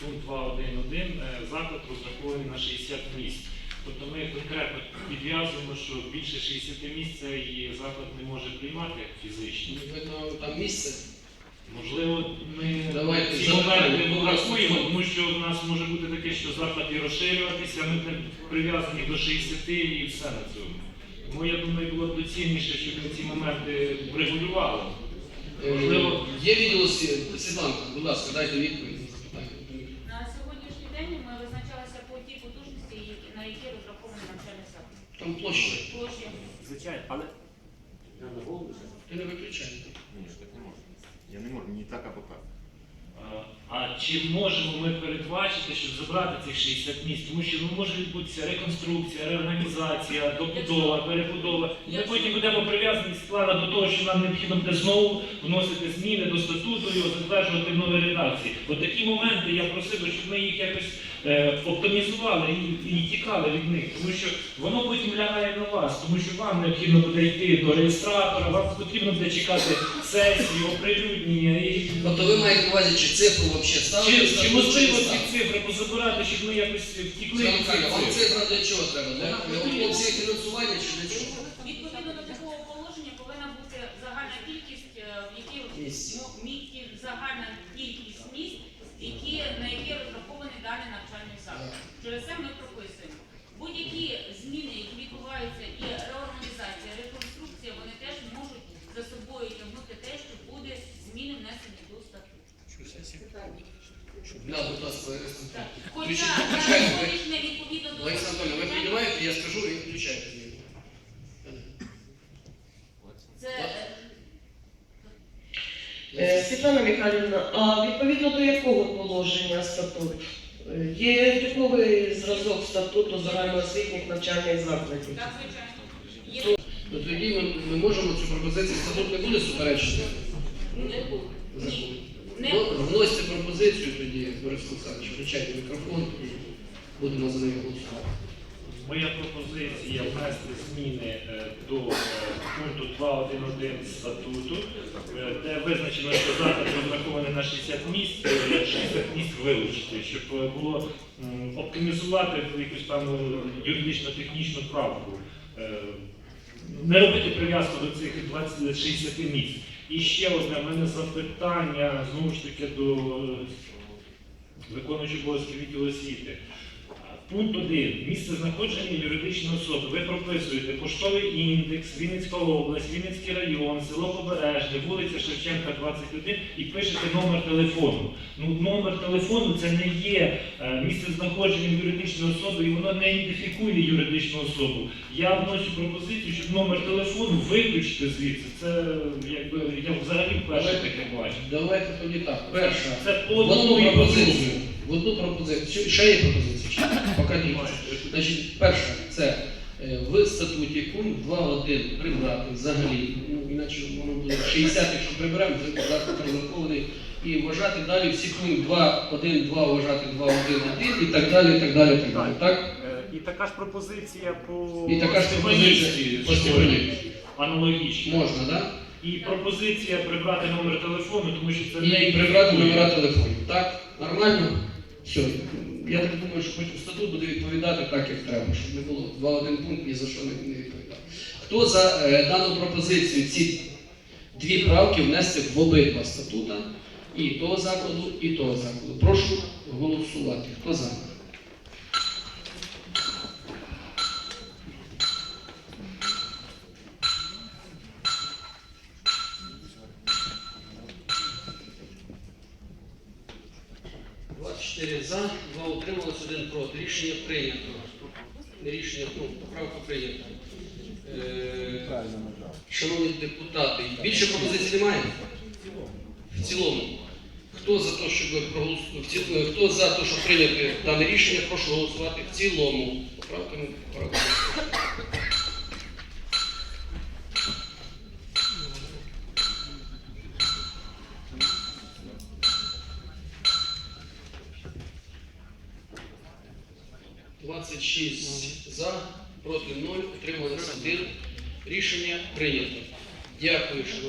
пункт 2.1.1 е, заклад розрахований на 60 місць. Тобто ми конкретно підв'язуємо, що більше 60 місць цей заклад не може приймати фізично. Видно, там місце. Можливо, ми Давайте ці моменти врахуємо, тому що в нас може бути таке, що заклад і розширюватися, ми там прив'язані до 60 і все на цьому. Тому я думаю, було б доцільніше, щоб ми ці моменти врегулювали. Можливо. Е, Є відділ Сві- Світланка, будь ласка, дайте відповідь на запитання. На сьогоднішній день ми визначалися по тій потужності, які- на які розрахований навчальний Там площа. Площі Звичайно, але Ти не виключай. ні, так не можна. Я не можу, ні так або так. А- чи можемо ми передбачити, щоб забрати цих 60 місць? Тому що ну, може відбутися реконструкція, реорганізація, добудова, перебудова. І ми потім будемо прив'язані склада до того, що нам необхідно буде знову вносити зміни до статуту і його затверджувати в новій редакції. От такі моменти я просив би, щоб ми їх якось е, оптимізували і, і тікали від них, тому що воно потім лягає на вас, тому що вам необхідно буде йти до реєстратора, вам потрібно буде чекати сесію, оприлюднення і Тобто ви маєте на увазі, чи цифру взагалі ставити? чи, чи можливо ці цифри позабирати, щоб ми якось втікли від цих Вам цифра для чого треба? Для для опції фінансування чи для чого? відповідно до такого положення повинна бути загальна кількість, е, в якій Місць. ну, місті, загальна кількість місць, які на які розрахований даний навчальний. Через це ми прописуємо. Будь-які зміни, які відбуваються, і реорганізація, реконструкція, вони теж можуть за собою тягнути те, що буде зміни внесені до статуту. Да, будь ласка, Хоча на сьогоднішнє відповідно до Лариса Анатольевна, ви приймаєте, я скажу і включайте. це е, Е, Світлана Михайлівна, а відповідно до якого положення статут? Е, Є типовий зразок статуту загальноосвітніх навчальних закладів. так звичайно. Ну тоді ми, ми можемо цю пропозицію статут не буде суперечити. не. Не Ну. Вносьте пропозицію тоді, Борис Олександрович, включайте мікрофон і будемо за нею голосувати. Моя пропозиція внести зміни е, до е, пункту 2.1.1 статуту, де визначено, що заклад на 60 місць, е, 60 місць вилучити, щоб е, було оптимізувати якусь певну юридично-технічну правку. Е, Не робити прив'язку до цих 20 60 місць. І ще одне в мене запитання знову ж таки до е, виконуючого обов'язки відділу освіти. Пункт 1. Місце знаходження юридичної особи. Ви прописуєте поштовий індекс, Вінницька область, Вінницький район, село Побережне, вулиця Шевченка, 21 і пишете номер телефону. Ну, номер телефону це не є е, місце знаходження юридичної особи і воно не ідентифікує юридичну особу. Я вношу пропозицію, щоб номер телефону виключити звідси. Це якби я взагалі вперше таке бачу. Давайте тоді так. Перша. Це по одному і. В одну пропозицію. Ще є пропозиція? чи? Поки ні. Значить, перша, це е, в статуті пункт 2.1 прибрати взагалі. Ну, іначе воно буде 60, якщо приберемо, то заклад розрахований. І вважати далі всі пункт 2.1, 2 вважати 2.1.1 і так далі, і так далі, і так далі. Так? Е, І така ж пропозиція по І така ж пропозиція по Степанівці. Аналогічно. Можна, так? І пропозиція прибрати номер телефону, тому що це І не прибрати номера телефонів. Так? Нормально? Все. Я так думаю, що потім статут буде відповідати так, як треба, щоб не було 2-1 пункт ні за що не не відповідав. Хто за е, дану пропозицію ці дві правки внести в обидва статута і того закладу, і того закладу? Прошу голосувати. Хто за? Двадцять чотири за, два утрималось, один проти. Рішення прийнято. Рішення, ну, поправка прийнята. Е, Шановні депутати, більше пропозицій немає? В цілому. Хто за те, щоб проголосувати? Е, Хто за те, щоб прийняти дане рішення, прошу голосувати в цілому. Поправка не поправка. Двадцять шість за, проти 0, утрималися 1. Рішення прийнято. Дякую, шановні.